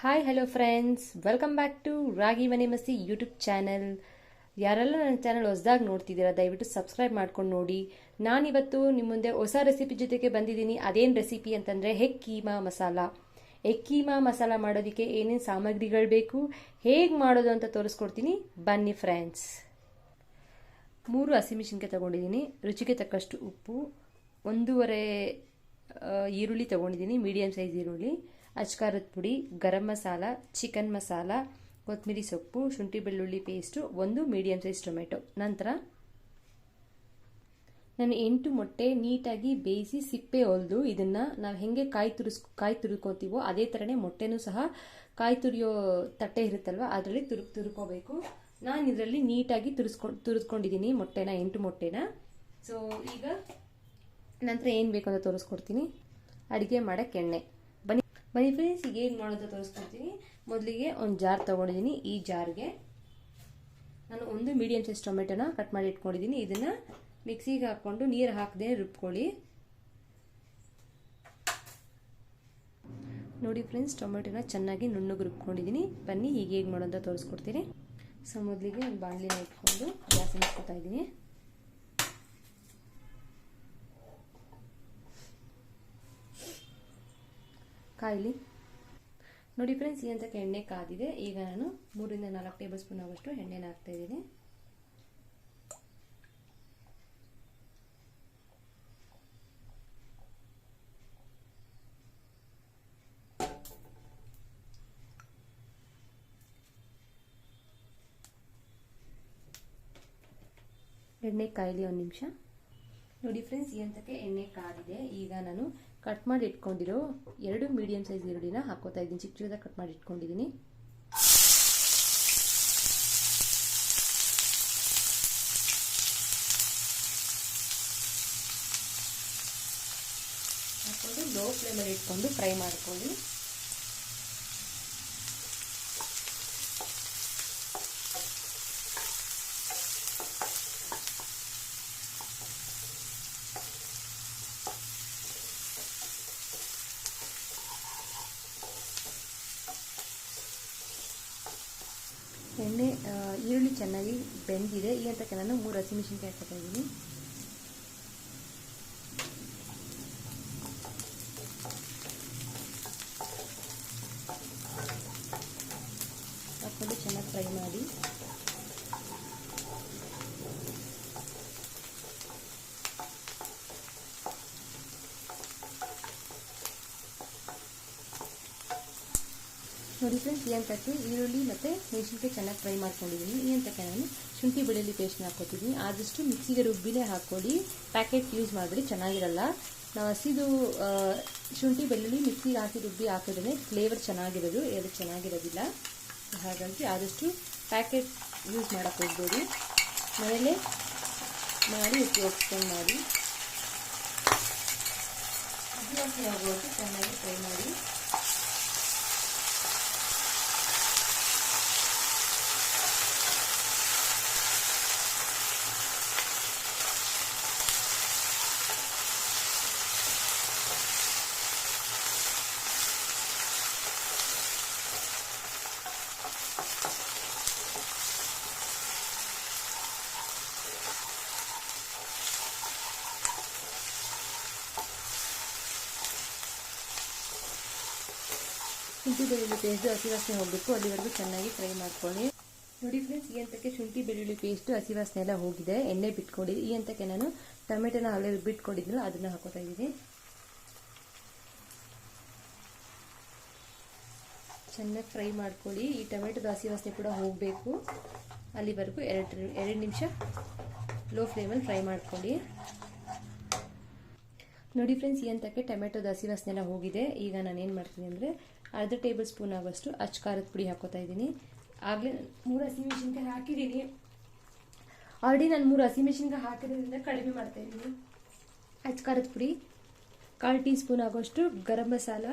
Hi hello friends welcome back to ರಾಗಿ ಮನೆ ಮಸಿ YouTube channel ಯಾರೆಲ್ಲ ನನ್ನ ಚಾನಲ್ ಹೊಸದಾಗಿ ನೋಡ್ತಿದ್ದೀರಾ, ದಯವಿಟ್ಟು ಸಬ್ಸ್ಕ್ರೈಬ್ ಮಾಡ್ಕೊಂಡು ನೋಡಿ. ನಾನಿವತ್ತು ನಿಮ್ಮ ಮುಂದೆ ಹೊಸ ರೆಸಿಪಿ ಜೊತೆಗೆ ಬಂದಿದ್ದೀನಿ. ಅದೇನು ರೆಸಿಪಿ ಅಂತಂದರೆ ಹೆಗ್ ಕೀಮಾ ಮಸಾಲ. ಎಗ್ ಕೀಮಾ ಮಸಾಲ ಮಾಡೋದಕ್ಕೆ ಏನೇನು ಸಾಮಗ್ರಿಗಳು ಬೇಕು, ಹೇಗೆ ಮಾಡೋದು ಅಂತ ತೋರಿಸ್ಕೊಡ್ತೀನಿ. ಬನ್ನಿ ಫ್ರೆಂಡ್ಸ್ ಮೂರು ಹಸಿಮೆಣಸಿನ್ಕಾಯಿ ತೊಗೊಂಡಿದ್ದೀನಿ. ರುಚಿಗೆ ತಕ್ಕಷ್ಟು ಉಪ್ಪು, ಒಂದೂವರೆ ಈರುಳ್ಳಿ ತೊಗೊಂಡಿದ್ದೀನಿ ಮೀಡಿಯಮ್ ಸೈಜ್ ಈರುಳ್ಳಿ. ಅಚ್ಕಾರದ ಪುಡಿ, ಗರಂ ಮಸಾಲ, ಚಿಕನ್ ಮಸಾಲ ಕೊತ್ತಂಬರಿ ಸೊಪ್ಪು, ಶುಂಠಿ ಬೆಳ್ಳುಳ್ಳಿ ಪೇಸ್ಟು ಒಂದು ಮೀಡಿಯಮ್ ಸೈಜ್ ಟೊಮೆಟೊ ನಂತರ ನಾನು ಎಂಟು ಮೊಟ್ಟೆ ನೀಟಾಗಿ ಬೇಯಿಸಿ ಸಿಪ್ಪೆ ಹೊಲಿದು ಇದನ್ನು ನಾವು ಹೆಂಗೆ ಕಾಯಿ ತುರಿಸ್, ಕಾಯಿ ತುರ್ಕೋತೀವೋ ಅದೇ ಥರನೇ ಮೊಟ್ಟೆನೂ ಸಹ ಕಾಯಿ ತುರಿಯೋ ತಟ್ಟೆ ಇರುತ್ತಲ್ವ ಅದರಲ್ಲಿ ತುರ್ ತುರ್ಕೋಬೇಕು. ನಾನು ಇದರಲ್ಲಿ ನೀಟಾಗಿ ತುರಿಸ್ಕೊಂಡು ತುರಿಸ್ಕೊಂಡಿದ್ದೀನಿ ಮೊಟ್ಟೆನ, ಎಂಟು ಮೊಟ್ಟೆನ. ಸೊ ಈಗ ನಂತರ ಏನು ಬೇಕು ಅಂತ ತೋರಿಸ್ಕೊಡ್ತೀನಿ. ಅಡುಗೆ ಮಾಡೋಕ್ಕೆ ಎಣ್ಣೆ. ಬನ್ನಿ ಫ್ರೆಂಡ್ಸ್ ಈಗ ಏನು ಮಾಡೋದು ತೋರಿಸ್ಕೊಡ್ತೀನಿ. ಮೊದಲಿಗೆ ಒಂದು ಜಾರ್ ತೊಗೊಂಡಿದ್ದೀನಿ ಈ ಜಾರ್ಗೆ ನಾನು ಒಂದು ಮೀಡಿಯಮ್ ಸೈಜ್ ಟೊಮೆಟೊನ ಕಟ್ ಮಾಡಿ ಇಟ್ಕೊಂಡಿದ್ದೀನಿ ಇದನ್ನು ಮಿಕ್ಸಿಗೆ ಹಾಕ್ಕೊಂಡು ನೀರು ಹಾಕದೆ ರುಬ್ಕೊಳ್ಳಿ. ನೋಡಿ ಫ್ರೆಂಡ್ಸ್ ಟೊಮೆಟೊನ ಚೆನ್ನಾಗಿ ನುಣ್ಣಗೆ ರುಬ್ಕೊಂಡಿದ್ದೀನಿ ಬನ್ನಿ, ಈಗ ಹೇಗೆ ಮಾಡೋದು ತೋರಿಸ್ಕೊಡ್ತೀನಿ. ಸೊ ಮೊದಲಿಗೆ ಒಂದು ಬಾಣಲಿನ ಇಟ್ಕೊಂಡು ಗ್ಯಾಸ್ ಇಟ್ಕೊತಾ ಇದ್ದೀನಿ. ಕಾಯಿಲಿ. ನೋಡಿ ಫ್ರೆಂಡ್ಸ್ ಈ ಅಂತಕ್ಕೆ ಎಣ್ಣೆ ಕಾದಿದೆ. ಈಗ ನಾನು ಮೂರಿಂದ ನಾಲ್ಕು ಟೇಬಲ್ ಸ್ಪೂನ್ ಆಗುವಷ್ಟು ಎಣ್ಣೆನ ಹಾಕ್ತಾ ಇದ್ದೀನಿ. ಎಣ್ಣೆ ಕಾಯಿಲಿ ಒಂದು ನಿಮಿಷ. ನೋಡಿ ಫ್ರೆಂಡ್ಸ್ ಈ ಹಂತಕ್ಕೆ ಎಣ್ಣೆ ಕಾದಿದೆ. ಈಗ ನಾನು ಕಟ್ ಮಾಡಿ ಇಟ್ಕೊಂಡಿರೋ ಎರಡು ಮೀಡಿಯಂ ಸೈಜ್ ಈರುಳ್ಳಿನ ಹಾಕೋತಾ ಇದ್ದೀನಿ. ಚಿಕ್ಕ ಚಿಕ್ಕದಾಗಿ ಕಟ್ ಮಾಡಿ ಇಟ್ಕೊಂಡಿದ್ದೀನಿ. ಲೋ ಫ್ಲೇಮಲ್ಲಿ ಇಟ್ಕೊಂಡು ಫ್ರೈ ಮಾಡ್ಕೊಳ್ಳಿ ಎಣ್ಣೆ ಆ, ಈರುಳ್ಳಿ ಚೆನ್ನಾಗಿ ಬೆಂದಿದೆ. ಈ ಹಂತಕ್ಕೆ ನಾನು ಮೂರು ಹಸಿಮೆಣಸಿನ್ಕಾಯಿ ಹಾಕ್ತಾ ಇದ್ದೀನಿ ಹಾಕ್ಕೊಂಡು ಚೆನ್ನಾಗಿ ಫ್ರೈ ಮಾಡಿ ನೋಡಿ ಫ್ರೆಂಡ್ಸ್ ಈ ಹಂತಕ್ಕೆ ಈರುಳ್ಳಿ ಮತ್ತು ಮೆಣಸಿನ್ಕಾಯಿ ಚೆನ್ನಾಗಿ ಫ್ರೈ ಮಾಡ್ಕೊಂಡಿದ್ದೀನಿ. ಹಂತಕ್ಕೆ ನಾನು ಶುಂಠಿ ಬೆಳ್ಳುಳ್ಳಿ ಪೇಸ್ಟ್ನ ಹಾಕ್ಕೊತೀನಿ ಆದಷ್ಟು ಮಿಕ್ಸಿಗೆ ರುಬ್ಬಿಲೇ ಹಾಕ್ಕೊಳ್ಳಿ. ಪ್ಯಾಕೆಟ್ ಯೂಸ್ ಮಾಡಿದ್ರೆ ಚೆನ್ನಾಗಿರಲ್ಲ. ನಾವು ಹಸಿದು ಶುಂಠಿ ಬೆಳ್ಳುಳ್ಳಿ ಮಿಕ್ಸಿಗೆ ಹಾಕಿ ರುಬ್ಬಿ ಹಾಕಿದ್ರೆ ಫ್ಲೇವರ್ ಚೆನ್ನಾಗಿರೋದು. ಎರಡು ಚೆನ್ನಾಗಿರೋದಿಲ್ಲ. ಹಾಗಾಗಿ ಆದಷ್ಟು ಪ್ಯಾಕೆಟ್ ಯೂಸ್ ಮಾಡೋಕ್ಕೆ ಹೋಗ್ಬೋದು ಮನೇಲೆ ಮಾಡಿ ಉಪಯೋಗಿಸ್ಕೊಂಡು ಮಾಡಿ. ಚೆನ್ನಾಗಿ ಫ್ರೈ ಮಾಡಿ. ಶುಂಠಿ ಬೆಳ್ಳುಳ್ಳಿ ಪೇಸ್ಟು ಹಸಿ ವಾಸನೆ ಹೋಗಬೇಕು. ಅಲ್ಲಿವರೆಗೂ ಚೆನ್ನಾಗಿ ಫ್ರೈ ಮಾಡ್ಕೊಳ್ಳಿ. ನೋಡಿ ಫ್ರೆಂಡ್ಸ್ ಈ ಹಂತಕ್ಕೆ ಶುಂಠಿ ಬೆಳ್ಳುಳ್ಳಿ ಪೇಸ್ಟು ಹಸಿ ವಾಸನೆ ಎಲ್ಲ ಹೋಗಿದೆ. ಎಣ್ಣೆ ಬಿಟ್ಕೊಡಿ ಈ ಹಂತಕ್ಕೆ ನಾನು ಟೊಮೆಟೊನ ಅಲ್ಲೇ ಬಿಟ್ಕೊಂಡಿದ್ನಲ್ಲ, ಅದನ್ನು ಹಾಕೋತಾ ಇದ್ದೀನಿ. ಚೆನ್ನಾಗಿ ಫ್ರೈ ಮಾಡ್ಕೊಳ್ಳಿ. ಈ ಟೊಮೆಟೊದ ಹಸಿ ವಾಸನೆ ಕೂಡ ಹೋಗಬೇಕು. ಅಲ್ಲಿವರೆಗೂ ಎರಡು ಎರಡು ನಿಮಿಷ ಲೋ ಫ್ಲೇಮಲ್ಲಿ ಫ್ರೈ ಮಾಡ್ಕೊಳ್ಳಿ. ನೋಡಿ ಫ್ರೆಂಡ್ಸ್ ಈ ಹಂತಕ್ಕೆ ಟೊಮೆಟೊದ ಹಸಿ ಹೋಗಿದೆ. ಈಗ ನಾನು ಏನು ಮಾಡ್ತೀನಿ ಅಂದರೆ ಅರ್ಧ ಟೇಬಲ್ ಸ್ಪೂನ್ ಆಗೋಷ್ಟು ಅಚ್ಚ ಖಾರದ ಪುಡಿ ಹಾಕೋತಾ ಇದ್ದೀನಿ. ಆಗಲೇ ಮೂರು ಹಸಿಮೆಣಸಿನ್ಕಾಯಿ ಹಾಕಿದ್ದೀನಿ. ಆಲ್ರೆಡಿ ನಾನು ಮೂರು ಹಸಿಮೆಣಸಿನ್ಕಾಯಿ ಹಾಕಿರೋದ್ರಿಂದ ಕಡಿಮೆ ಮಾಡ್ತಾ ಇದ್ದೀನಿ. ಅಚ್ಚ ಖಾರದ ಪುಡಿ. ಕಾಲು ಟೀ ಸ್ಪೂನ್ ಆಗೋಷ್ಟು ಗರಂ ಮಸಾಲ.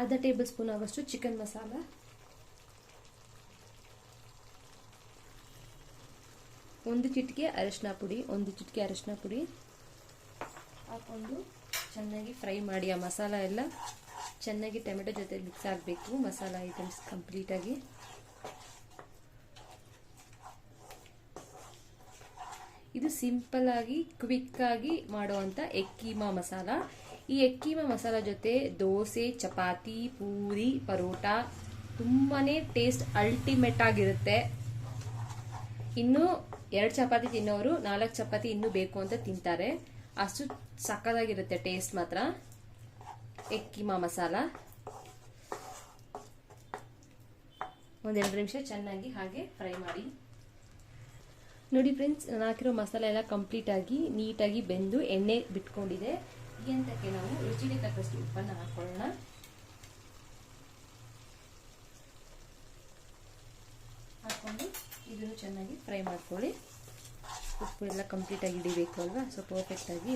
ಅರ್ಧ ಟೇಬಲ್ ಸ್ಪೂನ್ ಆಗೋಷ್ಟು ಚಿಕನ್ ಮಸಾಲ. ಒಂದು ಚಿಟಿಕೆ ಅರಶಿನ ಪುಡಿ, ಒಂದು ಚಿಟಿಕೆ ಅರಶಿನ ಪುಡಿ. ಹಾಕೊಂಡು ಚೆನ್ನಾಗಿ ಫ್ರೈ ಮಾಡಿ ಆ ಮಸಾಲ ಎಲ್ಲ ಚೆನ್ನಾಗಿ ಟೊಮೆಟೊ ಜೊತೆ ಮಿಕ್ಸ್ ಆಗಬೇಕು. ಮಸಾಲ ಐಟಮ್ಸ್ ಕಂಪ್ಲೀಟಾಗಿ ಇದು ಸಿಂಪಲ್ ಆಗಿ ಕ್ವಿಕ್ ಆಗಿ ಮಾಡುವಂಥ ಎಗ್ ಕೀಮಾ ಮಸಾಲ. ಈ ಎಗ್ ಕೀಮಾ ಮಸಾಲ ಜೊತೆ ದೋಸೆ, ಚಪಾತಿ, ಪೂರಿ, ಪರೋಟ ತುಂಬಾ ಟೇಸ್ಟ್ ಅಲ್ಟಿಮೇಟ್ ಆಗಿರುತ್ತೆ. ಇನ್ನು ಎರಡು ಚಪಾತಿ ತಿನ್ನೋರು ನಾಲ್ಕು ಚಪಾತಿ ಇನ್ನೂ ಬೇಕು ಅಂತ ತಿಂತಾರೆ. ಅಷ್ಟು ಸಕ್ಕದಾಗಿರುತ್ತೆ ಟೇಸ್ಟ್ ಮಾತ್ರ. ಎಗ್ ಕೀಮಾ ಮಸಾಲ. ಒಂದೆರಡು ನಿಮಿಷ ಚೆನ್ನಾಗಿ ಹಾಗೆ ಫ್ರೈ ಮಾಡಿ. ನೋಡಿ ಫ್ರೆಂಡ್ಸ್, ನಾನು ಹಾಕಿರೋ ಮಸಾಲೆ ಎಲ್ಲ ಕಂಪ್ಲೀಟ್ ಆಗಿ ನೀಟಾಗಿ ಬೆಂದು ಎಣ್ಣೆ ಬಿಟ್ಕೊಂಡಿದೆ. ಈ ಹಂತಕ್ಕೆ ನಾವು ರುಚಿಗೆ ತಕ್ಕಷ್ಟು ಉಪ್ಪನ್ನ ಹಾಕೊಳ್ಳೋಣ. ಹಾಕೊಂಡು ಇದನ್ನು ಚೆನ್ನಾಗಿ ಫ್ರೈ ಮಾಡ್ಕೊಳ್ಳಿ. ಉಪ್ಪು ಎಲ್ಲ ಕಂಪ್ಲೀಟಾಗಿ ಹಿಡಿಬೇಕು ಅಲ್ವಾ? ಸೊ ಪರ್ಫೆಕ್ಟಾಗಿ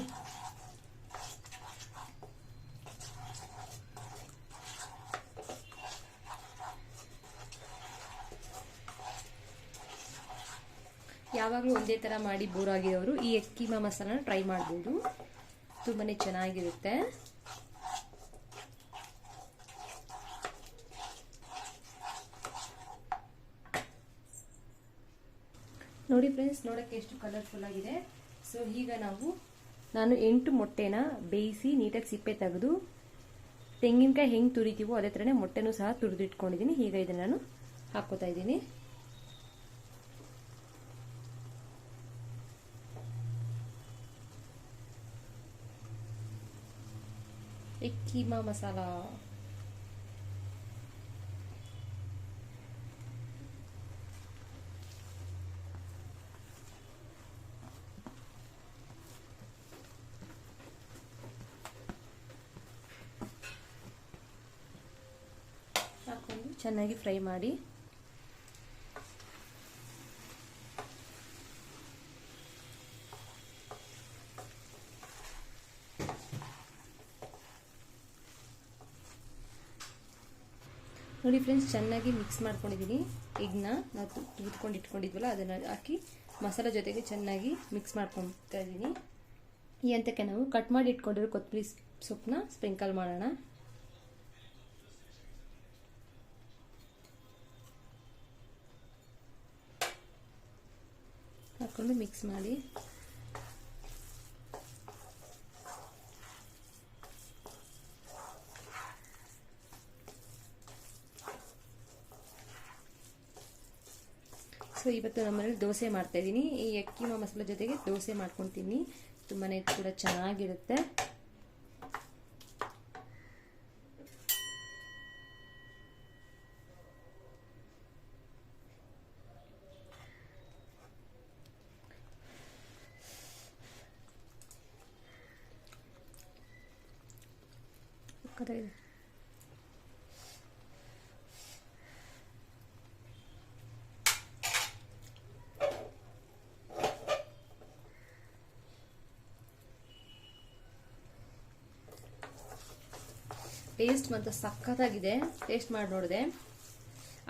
ಯಾವಾಗಲೂ ಒಂದೇ ಥರ ಮಾಡಿ ಬೋರ್ ಆಗಿರೋರು ಈ ಎಕ್ಕಿಮಾ ಮಸಾಲನ ಟ್ರೈ ಮಾಡ್ಬೋದು. ತುಂಬಾ ಚೆನ್ನಾಗಿರುತ್ತೆ. ನೋಡಿ ಫ್ರೆಂಡ್ಸ್ ನೋಡೋಕ್ಕೆ ಎಷ್ಟು ಕಲರ್ಫುಲ್ ಆಗಿದೆ. ಸೊ ಈಗ ನಾವು ನಾನು ಎಂಟು ಮೊಟ್ಟೆನ ಬೇಯಿಸಿ ನೀಟಾಗಿ ಸಿಪ್ಪೆ ತೆಗೆದು ತೆಂಗಿನಕಾಯಿ ಹೆಂಗೆ ತುರಿತೀವೋ ಅದೇ ಥರನೇ ಮೊಟ್ಟೆನೂ ಸಹ ತುರಿದಿಟ್ಕೊಂಡಿದ್ದೀನಿ. ಈಗ ಇದನ್ನು ನಾನು ಹಾಕೋತಾ ಇದ್ದೀನಿ. ಕೀಮಾ ಮಸಾಲ ಹಾಕೊಂಡು ಚೆನ್ನಾಗಿ ಫ್ರೈ ಮಾಡಿ ನೋಡಿ ಫ್ರೆಂಡ್ಸ್, ಚೆನ್ನಾಗಿ ಮಿಕ್ಸ್ ಮಾಡ್ಕೊಂಡಿದ್ದೀನಿ ಎಗ್ನ ನಾವು ತೂತ್ಕೊಂಡು ಇಟ್ಕೊಂಡಿದ್ವಲ್ಲ, ಅದನ್ನು ಹಾಕಿ ಮಸಾಲ ಜೊತೆಗೆ ಚೆನ್ನಾಗಿ ಮಿಕ್ಸ್ ಮಾಡ್ಕೊತಾ ಇದ್ದೀನಿ ಈ ಹಂತಕ್ಕೆ ನಾವು ಕಟ್ ಮಾಡಿ ಇಟ್ಕೊಂಡಿರೋ ಕೊತ್ತಂಬರಿ ಸೊಪ್ಪನ್ನ ಸ್ಪ್ರಿಂಕಲ್ ಮಾಡೋಣ. ಹಾಕ್ಕೊಂಡು ಮಿಕ್ಸ್ ಮಾಡಿ. ಸೊ ಇವತ್ತು ನಮ್ಮನೇಲಿ ದೋಸೆ ಮಾಡ್ತಾ ಇದ್ದೀನಿ ಈ ಅಕ್ಕಿಮ ಮಸಾಲ ಜೊತೆಗೆ ದೋಸೆ ಮಾಡ್ಕೊತೀನಿ. ತುಂಬಾ ಕೂಡ ಚೆನ್ನಾಗಿರುತ್ತೆ. ಸಕ್ಕತ್ತಾಗಿದೆ ಟೇಸ್ಟ್ ಮಾತ್ರ ಸಖತ್ತಾಗಿದೆ. ಟೇಸ್ಟ್ ಮಾಡಿ ನೋಡಿದೆ.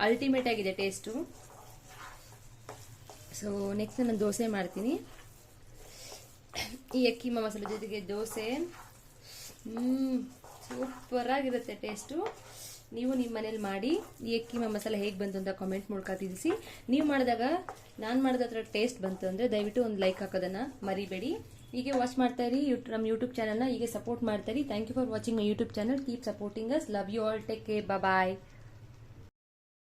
ಅಲ್ಟಿಮೇಟ್ ಆಗಿದೆ ಟೇಸ್ಟು ಸೊ ನೆಕ್ಸ್ಟ್ ನಾನು ದೋಸೆ ಮಾಡ್ತೀನಿ. ಈ ಅಕ್ಕಿ ಮಸಾಲೆ ಜೊತೆಗೆ ದೋಸೆ. ಹ್ಞೂ ಸೂಪರಾಗಿರುತ್ತೆ ಟೇಸ್ಟು ನೀವು ನಿಮ್ಮ ಮನೇಲಿ ಮಾಡಿ ಈ ಅಕ್ಕಿ ಮಸಾಲೆ ಹೇಗೆ ಬಂತು ಅಂತ ಕಾಮೆಂಟ್ ಮೂಲಕ ತಿಳಿಸಿ. ನೀವು ಮಾಡಿದಾಗ ನಾನು ಮಾಡಿದ ಹತ್ರ ಟೇಸ್ಟ್ ಬಂತು ಅಂದರೆ ದಯವಿಟ್ಟು ಒಂದು ಲೈಕ್ ಹಾಕೋದನ್ನು ಮರಿಬೇಡಿ. ಹೀಗೆ ವಾಚ್ ಮಾಡ್ತಾ ಇರಿ ನಮ್ಮ ಯೂಟ್ಯೂಬ್ ಚಾನಲ್ನ ಹೀಗೆ ಸಪೋರ್ಟ್ ಮಾಡ್ತಾ ಇರಿ. Thank you for watching my YouTube channel keep supporting us love you all take care bye